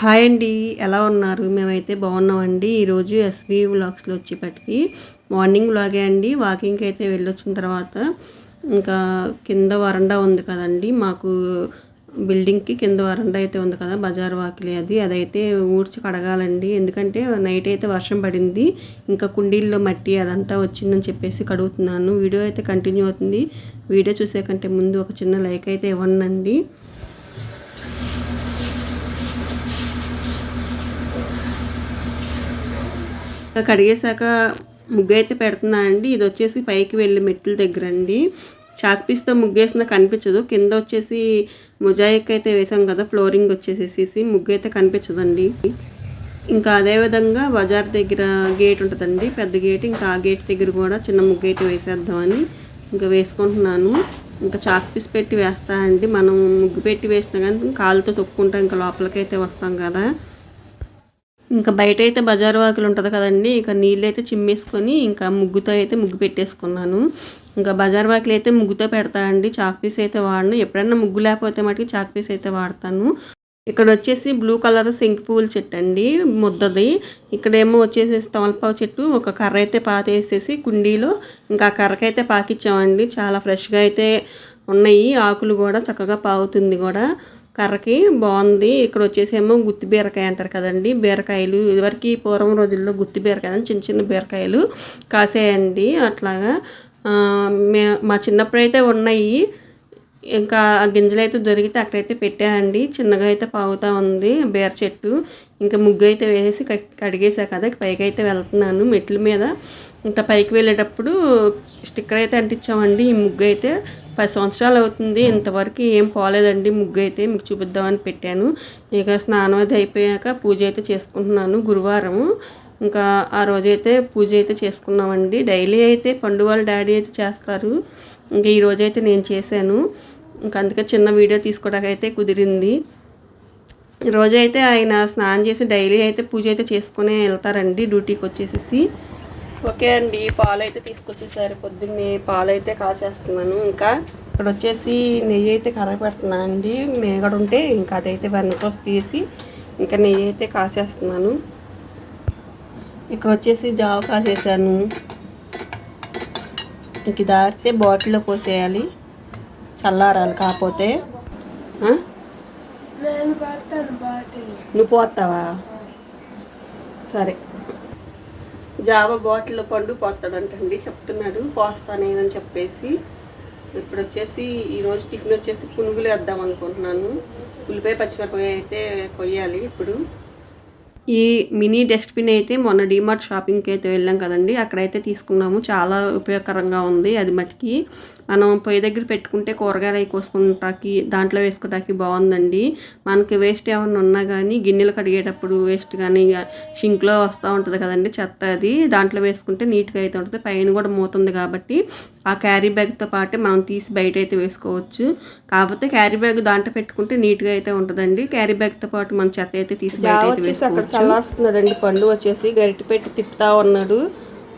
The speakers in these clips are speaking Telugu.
హాయ్ అండి ఎలా ఉన్నారు? మేమైతే బాగున్నామండి. ఈరోజు ఎస్వి వ్లాగ్స్లో వచ్చేపటికి మార్నింగ్ వ్లాగే అండి. వాకింగ్కి అయితే వెళ్ళొచ్చిన తర్వాత ఇంకా కింద వరండా ఉంది కదండి. మాకు బిల్డింగ్కి కింద వరండా అయితే ఉంది కదా బజార్ వాకిలి అది. అదైతే ఊడ్చి కడగాలండి. ఎందుకంటే నైట్ అయితే వర్షం పడింది. ఇంకా కుండీల్లో మట్టి అదంతా వచ్చిందని చెప్పేసి కడుగుతున్నాను. వీడియో అయితే కంటిన్యూ అవుతుంది. వీడియో చూసే కంటే ముందు ఒక చిన్న లైక్ అయితే ఇవ్వండి కడిగేశాక ముగ్గు అయితే పెడుతున్నా అండి. ఇది వచ్చేసి పైకి వెళ్ళి మెట్ల దగ్గర అండి. చాక్ పీస్తో ముగ్గేసిన కనిపించదు. కింద వచ్చేసి మొజాయిక్ అయితే వేసాం కదా ఫ్లోరింగ్ వచ్చేసేసి ముగ్గు అయితే కనిపించదండి. ఇంకా అదేవిధంగా బజార్ దగ్గర గేట్ ఉంటుందండి. పెద్ద గేట్ ఇంకా ఆ గేట్ దగ్గర కూడా చిన్న ముగ్గు అయితే వేసేద్దామని ఇంకా వేసుకుంటున్నాను. ఇంకా చాక్ పీస్ పెట్టి వేస్తా అండి. మనం ముగ్గు పెట్టి వేసినా కానీ కాలుతో తొక్కుంటాం ఇంకా లోపలికైతే వస్తాం కదా. ఇంకా బయట అయితే బజారు వాకులు ఉంటుంది కదండి ఇక నీళ్ళు అయితే చిమ్మేసుకొని ఇంకా ముగ్గుతో అయితే ముగ్గు పెట్టేసుకున్నాను. ఇంకా బజార్ వాకిలు అయితే ముగ్గుతో పెడతా అండి చాక్ పీస్ అయితే వాడను. ఎప్పుడైనా ముగ్గు లేకపోతే మటుకు చాక్ పీస్ అయితే వాడతాను. ఇక్కడ వచ్చేసి బ్లూ కలర్ సింక్ పూల చెట్టు అండి ముద్దది. ఇక్కడేమో వచ్చేసి తమలపాకు చెట్టు ఒక కర్ర అయితే పాతేసేసి కుండీలో ఇంకా కర్రకైతే పాకిచ్చామండి. చాలా ఫ్రెష్గా అయితే ఉన్నాయి ఆకులు కూడా చక్కగా పావుతుంది కూడా. కర్రకి బాగుంది. ఇక్కడ వచ్చేసేమో గుత్తి బీరకాయ అంటారు కదండి. బీరకాయలు ఇదివరకు పూర్వం రోజుల్లో గుత్తి బీరకాయ చిన్న చిన్న బీరకాయలు కాసేయండి. అట్లాగా మే మా చిన్నప్పుడు అయితే ఉన్నాయి. ఇంకా ఆ గింజలు అయితే దొరికితే అక్కడైతే పెట్టానండి. చిన్నగా అయితే పాగుతూ ఉంది బీర చెట్టు. ఇంకా ముగ్గు అయితే వేసి కడిగేసా కదా పైకి అయితే వెళ్తున్నాను మెట్ల మీద. ఇంకా పైకి వెళ్ళేటప్పుడు స్టిక్కర్ అయితే అంటించామండి. ఈ ముగ్గు అయితే పది సంవత్సరాలు అవుతుంది. ఇంతవరకు ఏం పోలేదండి ముగ్గు అయితే. మీకు చూపిద్దామని పెట్టాను. ఇక స్నానం అది అయిపోయాక పూజ అయితే చేసుకుంటున్నాను గురువారం ఇంకా ఆ రోజైతే పూజ అయితే చేసుకున్నామండి. డైలీ అయితే పండు వాళ్ళ డాడీ అయితే చేస్తారు. ఇంకా ఈరోజైతే నేను చేశాను. ఇంకా అందుకే చిన్న వీడియో తీసుకోవడానికి అయితే కుదిరింది. రోజైతే ఆయన స్నానం చేసి డైలీ అయితే పూజ అయితే చేసుకునే వెళ్తారండి డ్యూటీకి వచ్చేసి ఓకే అండి పాలు అయితే తీసుకొచ్చేసారు. పొద్దున్నే పాలు అయితే కాచేస్తున్నాను ఇంకా ఇక్కడ వచ్చేసి నెయ్యి అయితే కరగపెడుతున్నాను అండి. మేగడ ఉంటే ఇంకా అదైతే వెన్నతో తీసి ఇంకా నెయ్యి అయితే కాసేస్తున్నాను ఇక్కడ వచ్చేసి జావ కాసేసాను ఇంక దారితే బాటిల్లో పోసేయాలి. చల్లారాలి కాకపోతే? నువ్వు పోతావా? సరే. జావా బాటిల్ పండు పోతాడంటండి చెప్తున్నాడు. పోస్తానేనని చెప్పేసి ఇప్పుడు వచ్చేసి ఈరోజు టిఫిన్ వచ్చేసి పునుగులు వేద్దాం అనుకుంటున్నాను. ఉల్లిపాయ పచ్చిమిరపకాయ అయితే కొయ్యాలి ఇప్పుడు. ఈ మినీ డస్ట్బిన్ అయితే మొన్న డిమార్ట్ షాపింగ్కి అయితే వెళ్ళాం కదండి. అక్కడైతే తీసుకున్నాము. చాలా ఉపయోగకరంగా ఉంది అది మటుకి మనం పొయ్యి దగ్గర పెట్టుకుంటే కూరగాయలు అవి కోసుకుంటాకి దాంట్లో వేసుకోవటానికి బాగుందండి. మనకి వేస్ట్ ఏమన్నా ఉన్నా కానీ గిన్నెలు కడిగేటప్పుడు వేస్ట్ కానీ షింక్లో వస్తూ ఉంటుంది కదండి చెత్త అది. దాంట్లో వేసుకుంటే నీట్గా అయితే ఉంటుంది. పైన కూడా మూతుంది కాబట్టి ఆ క్యారీ బ్యాగ్తో పాటే మనం తీసి బయట అయితే వేసుకోవచ్చు. కాకపోతే క్యారీ బ్యాగ్ దాంట్లో పెట్టుకుంటే నీట్గా అయితే ఉంటుందండి. క్యారీ బ్యాగ్తో పాటు మన చెత్త అయితే తీసి బయట అయితే వేసుకోవచ్చు. చల్లారుస్తున్నాడండి పండు వచ్చేసి గరిటి పెట్టి తిప్పుతా ఉన్నాడు.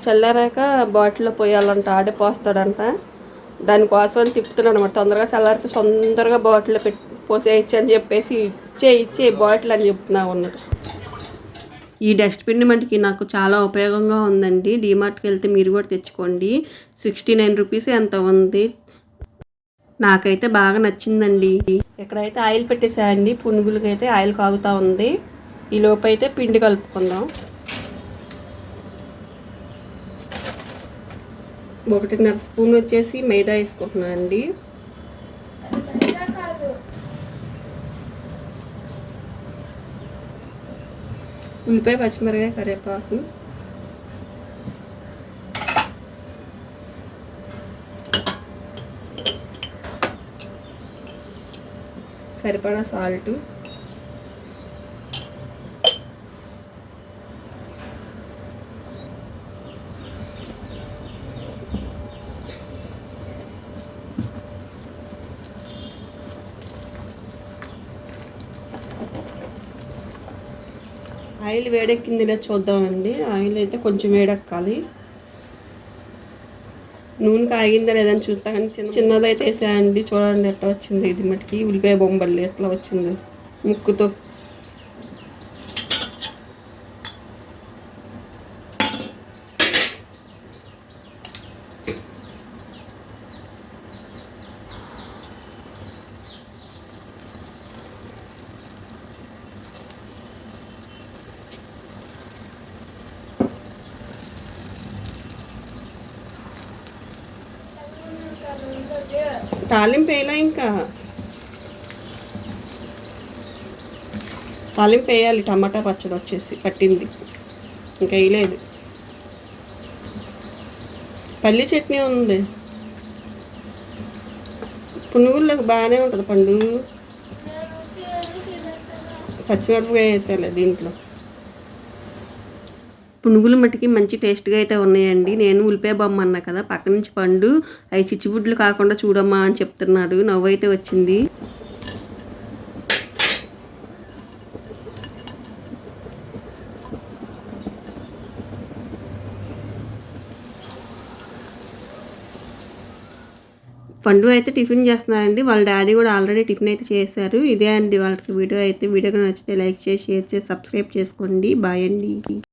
చల్లారాక బాటిల్లో పోయాలంట. ఆడే పోస్తాడంట. దానికోసం అని తిప్పుతున్నాడు అనమాట తొందరగా చల్లారితే తొందరగా బాటిల్ పెట్టి పోసేయచ్చు అని చెప్పేసి ఇచ్చే ఇచ్చే బాటిల్ అని చెప్తున్నా ఉన్నాడు. ఈ డస్ట్బిన్ మనకి నాకు చాలా ఉపయోగంగా ఉందండి. డీమార్ట్కి వెళ్తే మీరు కూడా తెచ్చుకోండి. సిక్స్టీ నైన్ రూపీస్ ఎంత ఉంది? నాకైతే బాగా నచ్చిందండి. ఇక్కడైతే ఆయిల్ పెట్టేసాయండి పునుగులకి అయితే ఆయిల్ కాగుతూ ఉంది. ఈ లోపు అయితే పిండి కలుపుకుందాం. ఒకటిన్నర స్పూన్ వచ్చేసి మైదా వేసుకుంటున్నాను అండి. ఉల్లిపాయ పచ్చిమిరకాయ కరివేపాకు. సరిపడా సాల్ట్. ఆయిల్ వేడెక్కిందిలే చూద్దామండి. ఆయిల్ అయితే కొంచెం వేడెక్కాలి. నూనె కాగిందా లేదని చూస్తా కానీ చిన్న చిన్నదైతే వేసాయండి. చూడండి ఎట్లా వచ్చింది ఇది మటుకి. ఉల్లిపాయ బొంబల్లి ఎట్లా వచ్చింది ముక్కుతో. తాలింపు వేయాలా ఇంకా? తాలింపు వేయాలి టమాటా పచ్చడి వచ్చేసి పట్టింది. ఇంకా వేయలేదు. పల్లి చట్నీ ఉంది. పునుగుల్లోకి బాగానే ఉంటుంది పండు. పచ్చిమిరపకాయ వేసేయాలి దీంట్లో. పునుగులు మట్టికి మంచి టేస్ట్గా అయితే ఉన్నాయండి. నేను ఉల్లిపాయ బొమ్మ అన్నా కదా పక్క నుంచి పండు అవి చిచ్చిబుడ్లు కాకుండా చూడమ్మా అని చెప్తున్నాడు నవ్వు అయితే వచ్చింది. పండు అయితే టిఫిన్ చేస్తున్నారండి. వాళ్ళ డాడీ కూడా ఆల్రెడీ టిఫిన్ అయితే చేశారు. ఇదే అండి వాళ్ళకి వీడియో అయితే. వీడియో నచ్చితే లైక్ చేసి షేర్ చేసి సబ్స్క్రైబ్ చేసుకోండి. బాయ్ అండి.